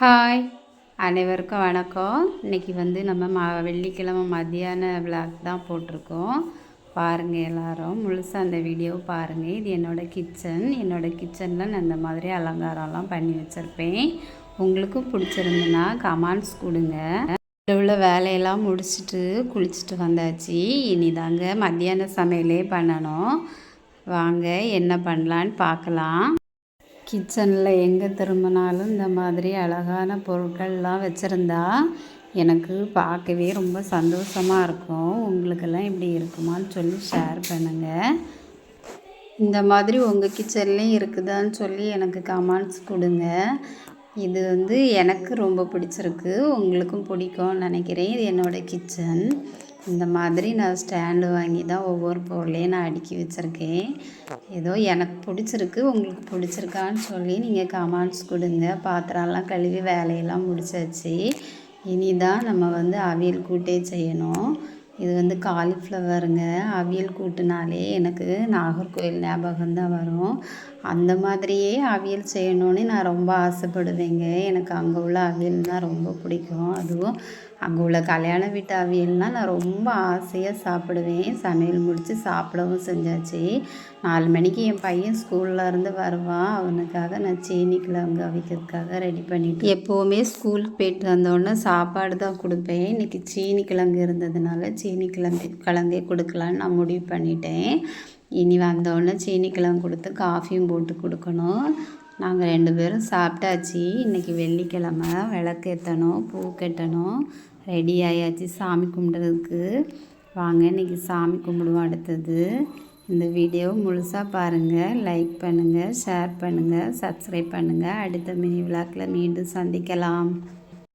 Hi அனைவருக்கும் வணக்கம். இன்றைக்கி வந்து நம்ம ம வெள்ளிக்கிழமை மத்தியான விளாக் தான் போட்டிருக்கோம். பாருங்கள் எல்லாரும். முழுசாக அந்த வீடியோ பாருங்கள் இது என்னோடய கிச்சன் என்னோடய கிச்சனில் நான் இந்த மாதிரி அலங்காரம்லாம் பண்ணி வச்சுருப்பேன். உங்களுக்கும் பிடிச்சிருந்துன்னா கமெண்ட்ஸ் கொடுங்க. உள்ள வேலையெல்லாம் முடிச்சுட்டு குளிச்சுட்டு வந்தாச்சு. இனிதாங்க மத்தியான சமையலே பண்ணணும். வாங்க என்ன பண்ணலான்னு பார்க்கலாம். கிச்சனில் எங்கே திரும்பினாலும் இந்த மாதிரி அழகான பொருட்கள்லாம் வச்சுருந்தா எனக்கு பார்க்கவே ரொம்ப சந்தோஷமாக இருக்கும். உங்களுக்கெல்லாம் இப்படி இருக்குமான்னு சொல்லி ஷேர் பண்ணுங்கள் இந்த மாதிரி உங்கள் கிச்சன்லேயும் இருக்குதான்னு சொல்லி எனக்கு கமெண்ட்ஸ் கொடுங்க. இது வந்து எனக்கு ரொம்ப பிடிச்சிருக்கு. உங்களுக்கும் பிடிக்கும்னு நினைக்கிறேன். இது என்னோடய கிச்சன். இந்த மாதிரி நான் ஸ்டாண்டு வாங்கி தான் ஒவ்வொரு பொருளையும் நான் அடுக்கி வச்சுருக்கேன். ஏதோ எனக்கு பிடிச்சிருக்கு உங்களுக்கு பிடிச்சிருக்கான்னு சொல்லி நீங்கள் கமெண்ட்ஸ் கொடுங்க. பாத்திரம்லாம் கழுவி வேலையெல்லாம் முடிச்சாச்சு. இனி தான் நம்ம வந்து அவியல் கூட்டே செய்யணும். இது வந்து காலிஃப்ளவருங்க அவியல் கூட்டுனாலே எனக்கு நாகர்கோவில் ஞாபகம் தான் வரும். அந்த மாதிரியே அவியல் செய்யணுன்னு நான் ரொம்ப ஆசைப்படுவேங்க. எனக்கு அங்கே உள்ள அவியல்னால் ரொம்ப பிடிக்கும். அதுவும் அங்கே உள்ள கல்யாண வீட்டு அவியல்னால் நான் ரொம்ப ஆசையாக சாப்பிடுவேன். சமையல் முடித்து சாப்பிடவும் செஞ்சாச்சு. நாலு மணிக்கு என் பையன் ஸ்கூலில் இருந்து வருவான் அவனுக்காக நான் சீனி கிழங்கு அவிக்கிறதுக்காக ரெடி பண்ணிவிட்டு எப்போவுமே ஸ்கூலுக்கு போயிட்டு வந்தோடனே சாப்பாடு தான் கொடுப்பேன். இன்றைக்கி சீனி கிழங்கு இருந்ததுனால சீனி கிழங்கு கிழங்கே கொடுக்கலான்னு நான் முடிவு பண்ணிட்டேன். இனி வந்தோடனே சீனி கிழங்கு கொடுத்து காஃபியும் போட்டு கொடுக்கணும். நாங்கள் ரெண்டு பேரும் சாப்பிட்டாச்சு. இன்றைக்கி வெள்ளிக்கிழமை விளக்கேற்றணும் பூ கட்டணும். ரெடி ஆயாச்சு சாமி கும்பிட்றதுக்கு. வாங்க இன்றைக்கி சாமி கும்பிடுவோம் அடுத்தது. இந்த வீடியோவை முழுசாக பாருங்கள் லைக் பண்ணுங்கள் ஷேர் பண்ணுங்கள் சப்ஸ்கிரைப் பண்ணுங்கள் அடுத்த மினி விளாக்கில் மீண்டும் சந்திக்கலாம்.